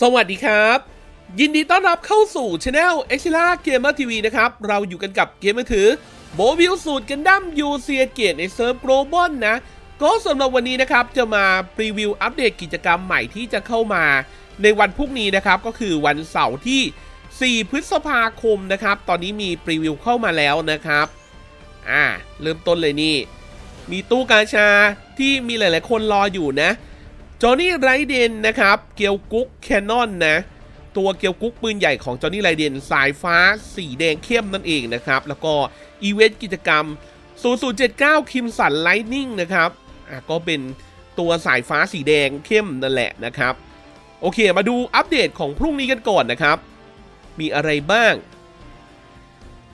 สวัสดีครับ ยินดีต้อนรับเข้าสู่ช anel e x i l a Gamer TV นะครับ เราอยู่กันกับเกมมือถือโบวิลสูตรกันดั้มยูเซียเกตในเซิร์ฟ global นะ ก็สำหรับวันนี้นะครับ จะมาพรีวิวอัปเดตกิจกรรมใหม่ที่จะเข้ามา ในวันพรุ่งนี้นะครับ ก็คือวันเสาร์ที่ 4 พฤษภาคมนะครับ ตอนนี้มีพรีวิวเข้ามาแล้วนะครับ อ่า เริ่มต้นเลยนี่ มีตู้กาชาที่มีหลาย ๆ คนรออยู่นะ จอห์นนี่ไรเดนนะครับ เกียวกุ๊กแคนนอนนะ ตัวเกียวกุ๊กปืนใหญ่ของจอห์นนี่ไรเดนสายฟ้าสีแดงเข้มนั่นเองนะครับ แล้วก็อีเวนต์กิจกรรม 0079 คิมสันไลนิ่งนะครับอะก็เป็นตัวสายฟ้าสีแดงเข้มนั่นแหละนะครับ โอเคมาดูอัปเดตของพรุ่งนี้กันก่อนนะครับ มีอะไรบ้าง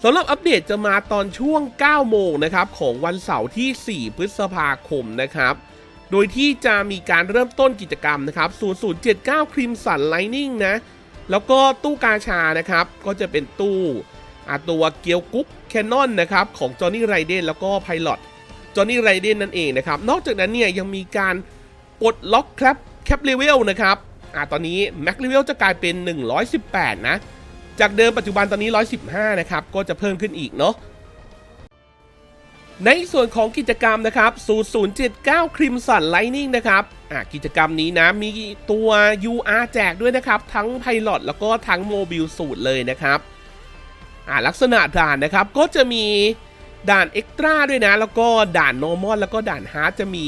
สำหรับอัปเดตจะมาตอนช่วง 9 โมงนะครับ ของวันเสาร์ที่ 4 พฤษภาคมนะครับ โดยที่จะมีการเริ่มต้นกิจกรรมนะครับ0079 Crimson Lightning นะ แล้วก็ตู้กาชานะครับ ก็จะเป็นตู้อาตัวเกียวกุ๊กแคนนอนนะครับ ของจอห์นนี่ไรเดนแล้วก็ไพลอตจอห์นนี่ไรเดนนั่นเองนะครับ นอกจากนั้นเนี่ยยังมีการปลดล็อกแคปแคปเลเวลนะครับอ่าตอนนี้แม็กเลเวลจะกลายเป็น 118 นะ จากเดิมปัจจุบันตอนนี้ 115 นะครับ ก็จะเพิ่มขึ้นอีกเนาะ ในส่วนของกิจกรรมนะครับ 0079 Crimson Lightning นะครับกิจกรรมนี้นะ มีตัว UR แจกด้วยนะครับ ทั้ง Pilot แล้วก็ทั้ง Mobile สูตรเลยนะครับลักษณะด่านนะครับ ก็จะมีด่าน Extra ด้วยนะ แล้วก็ด่าน Normal แล้วก็ด่าน Hard จะมี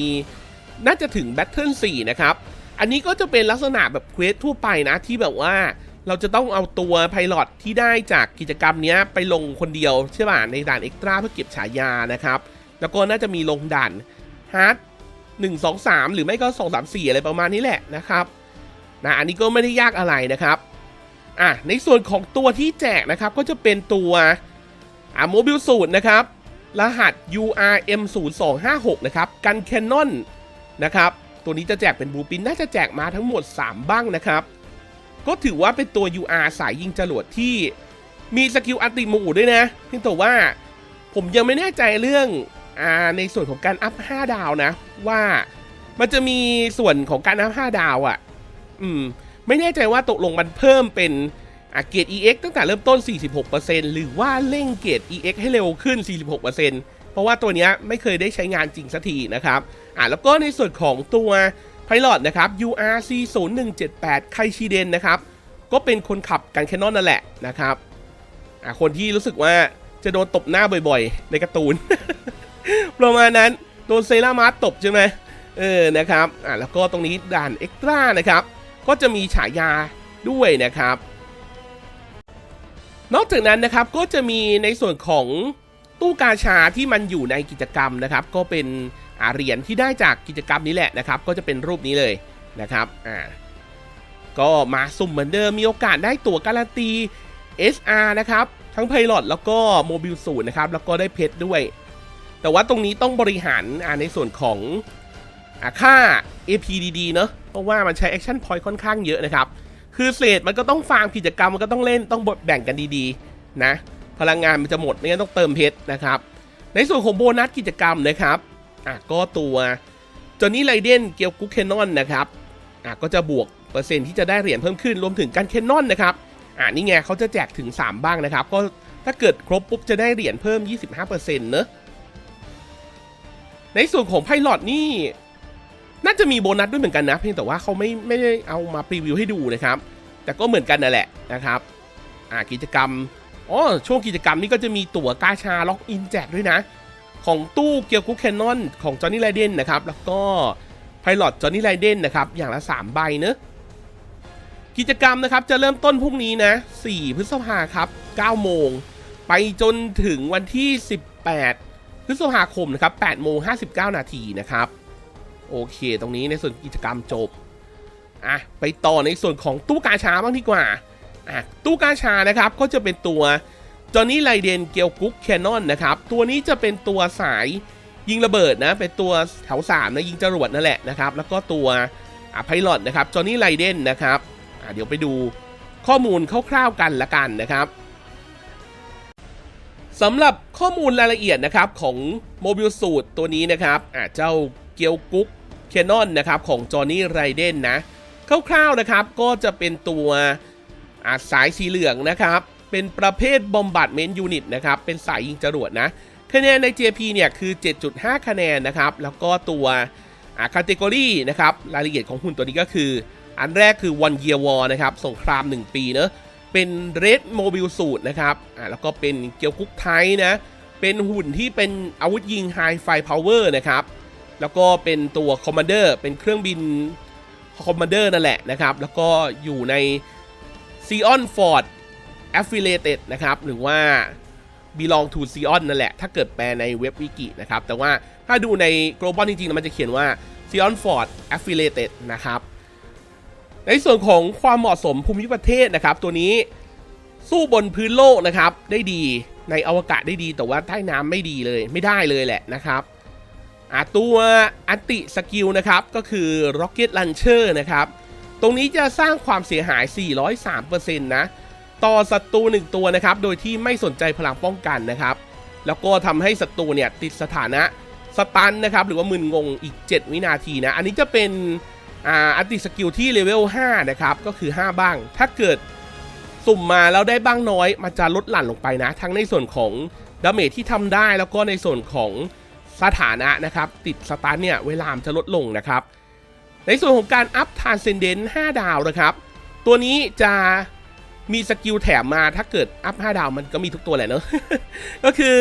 น่าจะถึง Battle 4 นะครับ อันนี้ก็จะเป็นลักษณะแบบเควสทั่วไปนะที่แบบว่า เราจะต้องเอาตัวไพลอตที่ได้จากกิจกรรมนี้ไปลงคนเดียวใช่ป่ะในด่านเอ็กตร้าเพื่อเก็บฉายานะครับ แล้วก็น่าจะมีลงด่านฮาร์ดหนึ่งสองสามหรือไม่ก็สองสามสี่อะไรประมาณนี้แหละนะครับนะอันนี้ก็ไม่ได้ยากอะไรนะครับอะในส่วนของตัวที่แจกนะครับก็จะเป็นตัวอ่าโมบิลสูตรนะครับ รหัส URM 0 2 5 6นะครับ กันแคนนอนนะครับ ตัวนี้จะแจกเป็นบูปินน่าจะแจกมาทั้งหมด 3 บ้างนะครับ ก็ถือว่าเป็นตัว UR สายยิงจรวดที่มีสกิลอัติมูด้วยนะเพียงแต่ว่าผมยังไม่แน่ใจเรื่องอในส่วนของการอัพ 5 ดาวนะ ว่ามันจะมีส่วนของการอัพ 5 ดาวอะ่ะ อืม ไม่แน่ใจว่าตกลงมันเพิ่มเป็นเกรด EX ตั้งแต่เริ่มต้น 46%หรือว่าเร่งเกรด EX ให้เร็วขึ้น 46%เพราะว่าตัวนี้ไม่เคยได้ใช้งานจริงสักทีนะครับ อะแล้วก็ในส่วนของตัว Pilot นะครับ URC 0 1 7 8ไคชิเดนนะครับ ก็เป็นคนขับกันแคนนอนนั่นแหละนะครับอะคนที่รู้สึกว่าจะโดนตบหน้าบ่อยๆ ในการ์ตูน ประมาณนั้น โดนเซรามาร์ตบใช่ไหมเออนะครับอะแล้วก็ตรงนี้ด่านเอ็กตร้านะครับ ก็จะมีฉายาด้วยนะครับ นอกจากนั้นนะครับก็จะมีในส่วนของตู้กาชาที่มันอยู่ในกิจกรรมนะครับ ก็เป็น เหรียญที่ได้จากกิจกรรมนี้แหละนะครับ ก็จะเป็นรูปนี้เลยนะครับอ่าก็มาสุ่มเหมือนเดิมมีโอกาสได้ตั๋วการันตี SR นะครับ ทั้ง Pilot แล้วก็โมบิลสูตรนะครับ แล้วก็ได้เพชรด้วย แต่ว่าตรงนี้ต้องบริหารอ่าในส่วนของอ่าค่า APDD เนอะเพราะว่ามันใช้ Action Point ค่อนข้างเยอะนะครับ คือเศษมันก็ต้องฟาร์มกิจกรรมมันก็ต้องเล่นต้องแบ่งกันดีๆนะพลังงานมันจะหมดเนี่ยต้องเติมเพชรนะครับ ในส่วนของโบนัสกิจกรรมนะครับ อะก็ตัวจอนนี่ไรเดนเกียวกุ๊กแคนนอนนะครับอะก็จะบวกเปอร์เซ็นต์ที่จะได้เหรียญเพิ่มขึ้นรวมถึงการแคนนอนนะครับอ่านี่ไงเขาจะแจกถึง 3 บ้างนะครับ ก็ถ้าเกิดครบปุ๊บจะได้เหรียญเพิ่ม 25%เนอะในส่วนของไพลอตนี่ น่าจะมีโบนัสด้วยเหมือนกันนะ เพียงแต่ว่าเขาไม่ไม่ได้เอามาพรีวิวให้ดูนะครับ แต่ก็เหมือนกันนั่นแหละนะครับอ่ากิจกรรมอ๋อช่วงกิจกรรมนี้ก็จะมีตั๋วกาชาล็อกอินแจกด้วยนะ ของตู้เกียวกุ๊กแคนนอนของจอห์นนี่ไรเดนนะครับ แล้วก็ไพลอตจอห์นนี่ไรเดนนะครับ อย่างละ 3 ใบเนอะกิจกรรมนะครับจะเริ่มต้นพรุ่งนี้นะ 4 พฤษภาครับ 9 โมง ไปจนถึงวันที่ 18 พฤษภาคมนะครับ 8 โมง 59 นาทีนะครับ โอเค ตรงนี้ในส่วนกิจกรรมจบ อะ ไปต่อในส่วนของตู้กาชาบ้างดีกว่า อะ ตู้กาชานะครับ ก็จะเป็นตัว จอห์นนี่ไรเดนเกียวกุ๊กแคนนอนนะครับ ตัวนี้จะเป็นตัวสายยิงระเบิดนะ เป็นตัวแถวสามนะยิงจรวดนั่นแหละนะครับ แล้วก็ตัวอะไพลอตนะครับ จอห์นนี่ไรเดนนะครับเดี๋ยวไปดูข้อมูลคร่าวๆกันละกันนะครับสำหรับข้อมูลรายละเอียดนะครับของโมบิลสูตรตัวนี้นะครับเจ้าเกียวกุ๊กแคนนอนนะครับของจอห์นนี่ไรเดนนะคร่าวๆนะครับก็จะเป็นตัวสายสีเหลืองนะครับ เป็นประเภทบอมบัตเมนต์ยูนิตนะครับ เป็นสายยิงจรวดนะคะแนนใน JP เนี่ยคือ 7.5 คะแนนนะครับ แล้วก็ตัวอาคาเตกอรี่นะครับ รายละเอียดของหุ่นตัวนี้ก็คือ อันแรกคือ One Year War นะครับ สงคราม 1 ปีเนอะเป็น Red Mobile Suit นะครับอ่าแล้วก็เป็นเกียวกุ๊กไทยนะ เป็นหุ่นที่เป็นอาวุธยิง High Fire Power นะครับ แล้วก็เป็นตัว Commander เป็นเครื่องบิน Commander นั่นแหละนะครับ แล้วก็อยู่ใน z e o n Ford Affiliated นะครับ หรือว่า belong to z e o n นั่นแหละ ถ้าเกิดแปลในเว็บวิกินะครับ แต่ว่าถ้าดูใน global จริงๆ มันจะเขียนว่า z e o n Ford Affiliated นะครับ ในส่วนของความเหมาะสมภูมิประเทศนะครับ ตัวนี้สู้บนพื้นโลกนะครับ ได้ดีในอวกาศได้ดีแต่ว่าใต้น้ำไม่ดีเลยไม่ได้เลยแหละนะครับตัวอันติสกิลนะครับก็คือ Rocket Launcher นะครับ ตรงนี้จะสร้างความเสียหาย 403%นะ ต่อศัตรูหนึ่งตัวนะครับ โดยที่ไม่สนใจพลังป้องกันนะครับ แล้วก็ทำให้ศัตรูเนี่ยติดสถานะสตันนะครับ หรือว่ามึนงงอีก 7 วินาทีนะ อันนี้จะเป็นอ่าอันติสกิลที่เลเวล5นะครับ ก็คือ 5 บ้าง ถ้าเกิดสุ่มมาแล้วได้บ้างน้อย มันจะลดหลั่นลงไปนะ ทั้งในส่วนของดาเมจที่ทำได้แล้วก็ในส่วนของสถานะนะครับ ติดสตันเนี่ยเวลามจะลดลงนะครับ ในส่วนของการอัพทานเซนเดนต์5ดาวนะครับ ตัวนี้จะ มีสกิลแถมมาถ้าเกิดอัพ 5 ดาวมันก็มีทุกตัวแหละเนอะก็คือ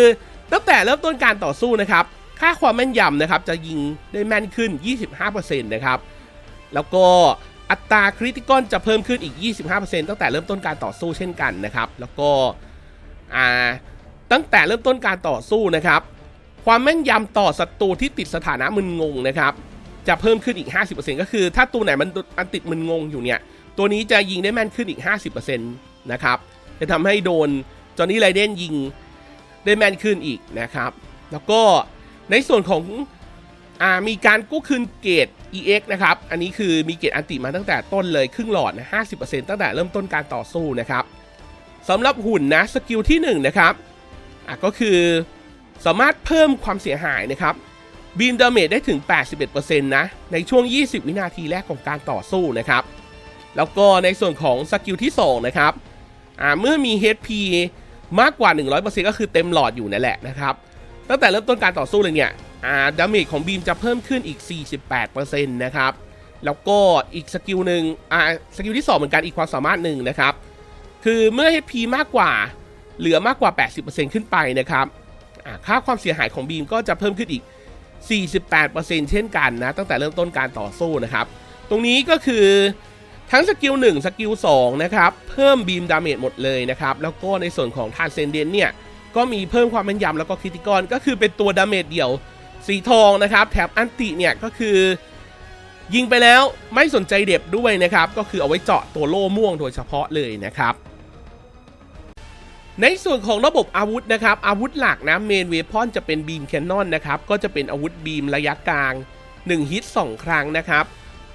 ตั้งแต่เริ่มต้นการต่อสู้นะครับ ค่าความแม่นยำนะครับ จะยิงได้แม่นขึ้น 25%นะครับ แล้วก็อัตราคริติคอนจะเพิ่มขึ้นอีก 25%ตั้งแต่เริ่มต้นการต่อสู้เช่นกันนะครับ แล้วก็อ่าตั้งแต่เริ่มต้นการต่อสู้นะครับ ความแม่นยำต่อศัตรูที่ติดสถานะมึนงงนะครับ จะเพิ่มขึ้นอีก 50%ก็คือ ถ้าตัวไหนมันมันติดมึนงงอยู่เนี่ย ตัวนี้จะยิงได้แม่นขึ้นอีก 50%นะครับ จะทำให้โดนจอห์นนี่ไรเดนยิงได้แม่นขึ้นอีกนะครับ แล้วก็ในส่วนของอามีการกู้คืนเกรด EX นะครับ อันนี้คือมีเกรดอันติมาตั้งแต่ต้นเลยครึ่งหลอดนะ 50%ตั้งแต่เริ่มต้นการต่อสู้นะครับสำหรับหุ่นนะสกิลที่1นะครับอะก็คือสามารถเพิ่มความเสียหายนะครับบีมดาเมจได้ถึง 81%นะ ในช่วง 20 วินาทีแรกของการต่อสู้นะครับ แล้วก็ในส่วนของสกิลที่2นะครับอ่าเมื่อมี HP มากกว่า 100%ก็คือเต็มหลอดอยู่นั่นแหละนะครับ ตั้งแต่เริ่มต้นการต่อสู้เลยเนี่ยอ่าดาเมจของบีมจะเพิ่มขึ้นอีก 48%นะครับ แล้วก็อีกสกิลหนึ่งอ่าสกิลที่ 2 เหมือนกันอีกความสามารถหนึ่งนะครับ คือเมื่อ HP มากกว่าเหลือมากกว่า 80%ขึ้นไปนะครับค่าความเสียหายของบีมก็จะเพิ่มขึ้นอีก 48%เช่นกันนะ ตั้งแต่เริ่มต้นการต่อสู้นะครับ ตรงนี้ก็คือ ทั้งสกิล1สกิล2นะครับเพิ่มบีมดาเมจหมดเลยนะครับแล้วก็ในส่วนของทานเซนเดนเนี่ยก็มีเพิ่มความแม่นยำแล้วก็คริติกอนก็คือเป็นตัวดาเมจเดี่ยวสีทองนะครับแถบอันติเนี่ยก็คือ ยิงไปแล้วไม่สนใจเด็บด้วยนะครับ ก็คือเอาไว้เจาะตัวโล่ม่วงโดยเฉพาะเลยนะครับ ในส่วนของระบบอาวุธนะครับ อาวุธหลักนะเมนเวพอนจะเป็นบีมแคนนอนนะครับ ก็จะเป็นอาวุธบีมระยะกลาง 1 ฮิต 2 ครั้งนะครับ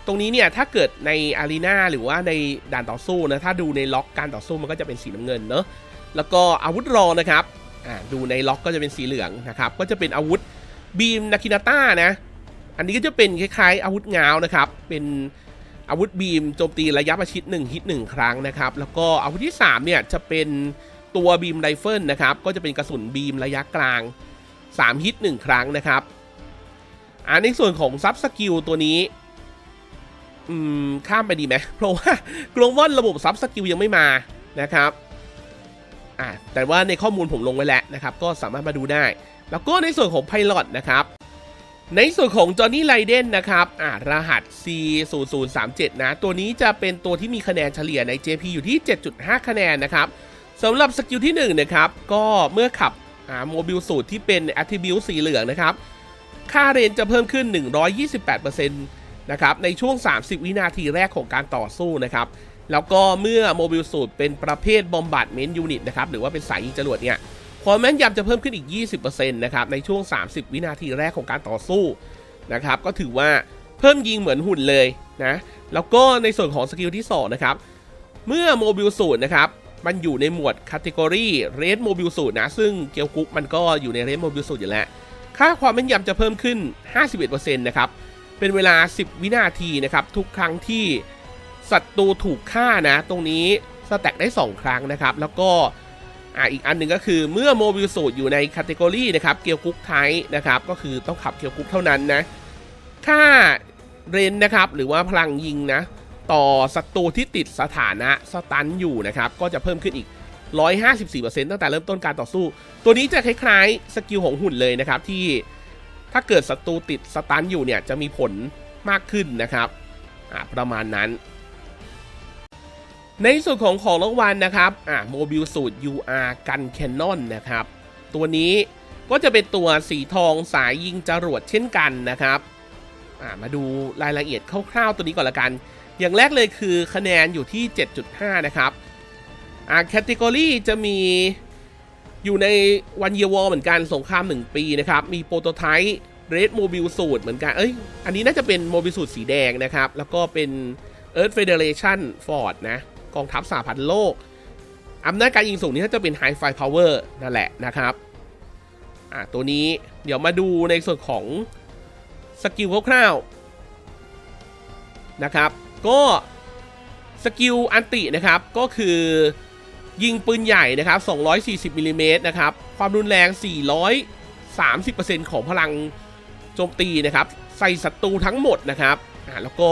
ตรงนี้เนี่ยถ้าเกิดในอารีนาหรือว่าในด่านต่อสู้นะถ้าดูในล็อกการต่อสู้มันก็จะเป็นสีน้ำเงินเนอะแล้วก็อาวุธรอนะครับดูในล็อกก็จะเป็นสีเหลืองนะครับก็จะเป็นอาวุธบีมนาคินาต้านะอันนี้ก็จะเป็นคล้ายๆ อาวุธงาวนะครับเป็นอาวุธบีมโจมตีระยะประชิด1ฮิต1 ครั้งนะครับแล้วก็อาวุธที่3เนี่ยจะเป็นตัวบีมไรเฟิลนะครับก็จะเป็นกระสุนบีมระยะกลาง 3 ฮิต 1 ครั้งนะครับอ่าในส่วนของซับสกิลตัวนี้ อืมข้ามไปดีไหมเพราะว่ากลวงว่อนระบบซับสกิลยังไม่มานะครับอ่าแต่ว่าในข้อมูลผมลงไว้แล้วนะครับ ก็สามารถมาดูได้ แล้วก็ในส่วนของไพลอตนะครับในส่วนของจอห์นนี่ไลเดนนะครับอ่ารหัส C0037 นะ ตัวนี้จะเป็นตัวที่มีคะแนนเฉลี่ยใน JP อยู่ที่ 7.5 คะแนนนะครับสำหรับสกิลที่ 1 นะครับ ก็เมื่อขับอ่าโมบิลสูตรที่เป็น Attribute สีเหลืองนะครับ ค่าเรนจะเพิ่มขึ้น 128% นะครับในช่วง 30 วินาทีแรกของการต่อสู้นะครับแล้วก็เมื่อโมบิลสูตรเป็นประเภทบอมบัตเมนต์ยูนิตนะครับหรือว่าเป็นสายยิงจรวดเนี่ยความแม่นยำจะเพิ่มขึ้นอีก 20%นะครับในช่วง 30 วินาทีแรกของการต่อสู้นะครับก็ถือว่าเพิ่มยิงเหมือนหุ่นเลยนะแล้วก็ในส่วนของสกิลที่2นะครับเมื่อโมบิลสูตรนะครับมันอยู่ในหมวดคัตเกอรี่เรดโมบิลสูตรนะซึ่งเกียวกุ๊กมันก็อยู่ในเรดโมบิลสูตรอยู่แล้ว ค่าความแม่นยำจะเพิ่มขึ้น 51%นะครับ เป็นเวลา 10 วินาทีนะครับ ทุกครั้งที่ศัตรูถูกฆ่านะ ตรงนี้สแต็กได้ 2 ครั้งนะครับ แล้วก็อ่าอีกอันหนึ่งก็คือเมื่อโมบิลสูตรอยู่ในคัตเกอรี่นะครับ เกียวกุ๊กไทนะครับ ก็คือต้องขับเกียวกุ๊กเท่านั้นนะค่าเรนนะครับ หรือว่าพลังยิงนะ ต่อศัตรูที่ติดสถานะสตันอยู่นะครับ ก็จะเพิ่มขึ้นอีก 154%ตั้งแต่เริ่มต้นการต่อสู้ ตัวนี้จะคล้ายๆสกิลของหุ่นเลยนะครับที่ ถ้าเกิดศัตรูติดสตันอยู่เนี่ยจะมีผลมากขึ้นนะครับประมาณนั้น ในส่วนของของรางวัลนะครับอ่าโมบิลสูตร UR กันแคนนอนนะครับ ตัวนี้ก็จะเป็นตัวสีทองสายยิงจรวดเช่นกันนะครับอ่ามาดูรายละเอียดคร่าวๆตัวนี้ก่อนละกัน อย่างแรกเลยคือคะแนนอยู่ที่ 7.5 นะครับอ่าแคตตากรีจะมี อยู่ในวันเยวอเหมือนกันสงคราม 1 ปีนะครับ มีโปรโตไทป์เรดโมบิลสูตรเหมือนกัน เอ้ย อันนี้น่าจะเป็นโมบิลสูตรสีแดงนะครับ แล้วก็เป็น Earth Federation Ford นะ กองทัพสหพันธ์โลก อำนาจการยิงสูงนี่น่าจะเป็น High Fire Power นั่นแหละนะครับ อ่าตัวนี้เดี๋ยวมาดูในส่วนของสกิลคร่าวๆนะครับ ก็สกิลอันตินะครับ ก็คือ ยิงปืนใหญ่นะครับ 240มิลลิเมตรนะครับ ความรุนแรง 430%ของพลังโจมตีนะครับ ใส่ศัตรูทั้งหมดนะครับแล้วก็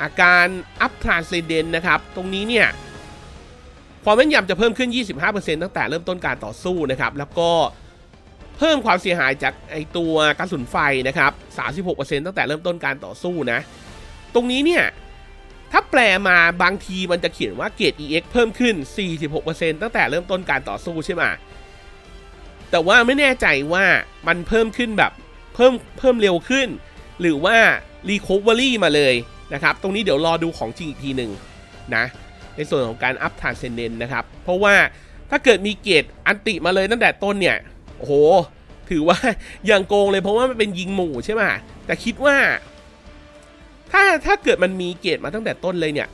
อาการอัพทรานเซเดนนะครับ ตรงนี้เนี่ย ความแม่นยำจะเพิ่มขึ้น 25%ตั้งแต่เริ่มต้นการต่อสู้นะครับ แล้วก็เพิ่มความเสียหายจากไอตัวกระสุนไฟนะครับ 36%ตั้งแต่เริ่มต้นการต่อสู้นะ ตรงนี้เนี่ย แปลมาบางทีมันจะเขียนว่าเกรด EX เพิ่มขึ้น 46%ตั้งแต่เริ่มต้นการต่อสู้ใช่ไหมแต่ว่าไม่แน่ใจว่ามันเพิ่มขึ้นแบบเพิ่มเพิ่มเร็วขึ้น หรือว่า Recovery มาเลยนะครับ ตรงนี้เดี๋ยวรอดูของจริงอีกทีหนึ่งนะ ในส่วนของการอัพทานเซนเดนนะครับ เพราะว่าถ้าเกิดมีเกรดอันติมาเลยตั้งแต่ต้นเนี่ยโอ้โหถือว่าอย่างโกงเลยเพราะว่ามันเป็นยิงหมู่ใช่ไหมแต่คิดว่า ถ้าถ้าเกิดมันมีเกรดมาตั้งแต่ต้นเลยเนี่ย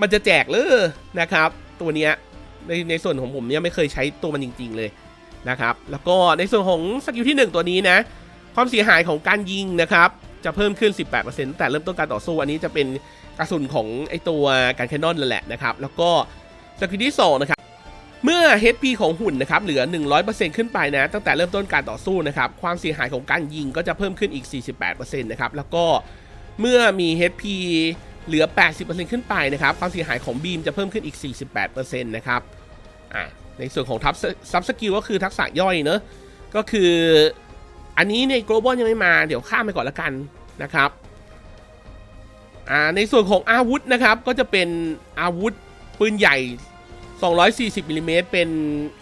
มันจะแจกเลยนะครับ ตัวเนี้ยในในส่วนของผมเนี่ยไม่เคยใช้ตัวมันจริง ๆเลยนะครับ แล้วก็ในส่วนของสกิลที่ 1 ตัวนี้นะ ความเสียหายของการยิงนะครับ จะเพิ่มขึ้น 18%ตั้งแต่เริ่มต้นการต่อสู้อันนี้จะเป็นกระสุนของไอตัวการแคนนอนนั่นแหละนะครับ แล้วก็สกิลที่2นะครับ เมื่อ HP ของหุ่นนะครับเหลือ 100%ขึ้นไปนะ ตั้งแต่เริ่มต้นการต่อสู้นะครับ ความเสียหายของการยิงก็จะเพิ่มขึ้นอีก 48%นะครับ แล้วก็ เมื่อมี HP เหลือ 80%ขึ้นไปนะครับ ความเสียหายของบีมจะเพิ่มขึ้นอีก 48%นะครับอ่าในส่วนของทับซับสกิลก็คือทักษะย่อยเนอะก็คืออันนี้ใน global ยังไม่มา เดี๋ยวข้ามไปก่อนละกันนะครับอ่าในส่วนของอาวุธนะครับ ก็จะเป็นอาวุธปืนใหญ่ 240มิลลิเมตรเป็น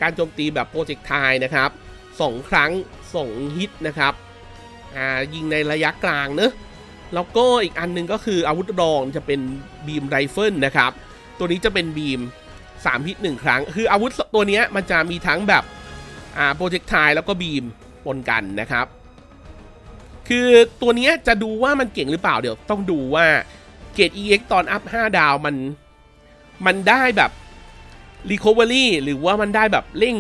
การโจมตีแบบโปรเจกต์ไทนะครับ 2 ครั้ง 2 ฮิตนะครับอ่ายิงในระยะกลางเนอะ แล้วก็อีกอันหนึงก็คืออาวุธรองจะเป็นบีมไรเฟิลนะครับ ตัวนี้จะเป็นบีม3ฮิต1ครั้ง คืออาวุธตัวนี้มันจะมีทั้งแบบอ่าโปรเจกต์ไทแล้วก็บีมปนกันนะครับ คือตัวนี้จะดูว่ามันเก่งหรือเปล่าเดี๋ยวต้องดูว่าเกรด EX ตอนอัพ 5 ดาวมันมันได้แบบ Recovery หรือว่ามันได้แบบเร่ง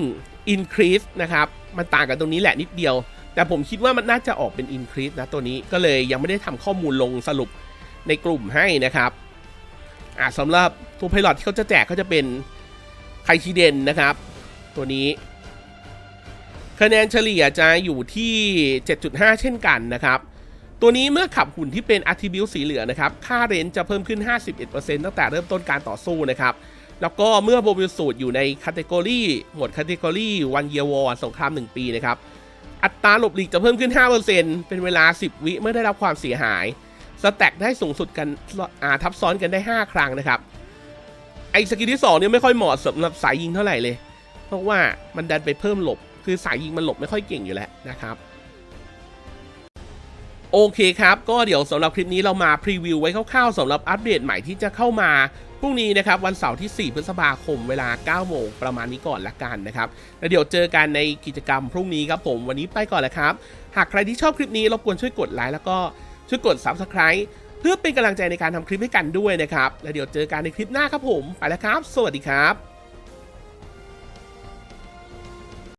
Increase นะครับ มันต่างกันตรงนี้แหละนิดเดียว แต่ผมคิดว่ามันน่าจะออกเป็น Increase นะตัวนี้ก็เลยยังไม่ได้ทำข้อมูลลงสรุปในกลุ่มให้นะครับอ่าสำหรับตัวไพลอตที่เขาจะแจกก็จะเป็นไคชิเดนนะครับ ตัวนี้ คะแนนเฉลี่ยจะอยู่ที่ 7.5 เช่นกันนะครับ ตัวนี้เมื่อขับหุ่นที่เป็น Attribute สีเหลืองนะครับ ค่าเรนจะเพิ่มขึ้น 51%ตั้งแต่เริ่มต้นการต่อสู้นะครับ แล้วก็เมื่อโบวิลสูตรอยู่ในคัตเกอรี่หมวดคัตเกอรี่วันเยวอสงคราม 1 ปีนะครับ อัตราหลบหลีกจะเพิ่มขึ้น 5%เป็นเวลา 10 วิเมื่อได้รับความเสียหาย สแต็กได้สูงสุดกันอาทับซ้อนกันได้ 5 ครั้งนะครับ ไอ้สกิลที่ 2 เนี่ยไม่ค่อยเหมาะสำหรับสายยิงเท่าไหร่เลย เพราะว่ามันดันไปเพิ่มหลบ คือสายยิงมันหลบไม่ค่อยเก่งอยู่แล้วนะครับ โอเคครับ ก็เดี๋ยวสำหรับคลิปนี้เรามาพรีวิวไว้คร่าวๆสำหรับอัปเดตใหม่ที่จะเข้ามาพรุ่งนี้นะครับวันเสาร์ที่ 4 พฤษภาคมเวลา 9 โมงประมาณนี้ก่อนละกันนะครับแล้วเดี๋ยวเจอกันในกิจกรรมพรุ่งนี้ครับผมวันนี้ไปก่อนแล้วครับ หากใครที่ชอบคลิปนี้รบกวนช่วยกดไลค์แล้วก็ช่วยกด Subscribe เพื่อเป็นกำลังใจในการทำคลิปให้กันด้วยนะครับ แล้วเดี๋ยวเจอกันในคลิปหน้าครับผม ไปแล้วครับ สวัสดีครับ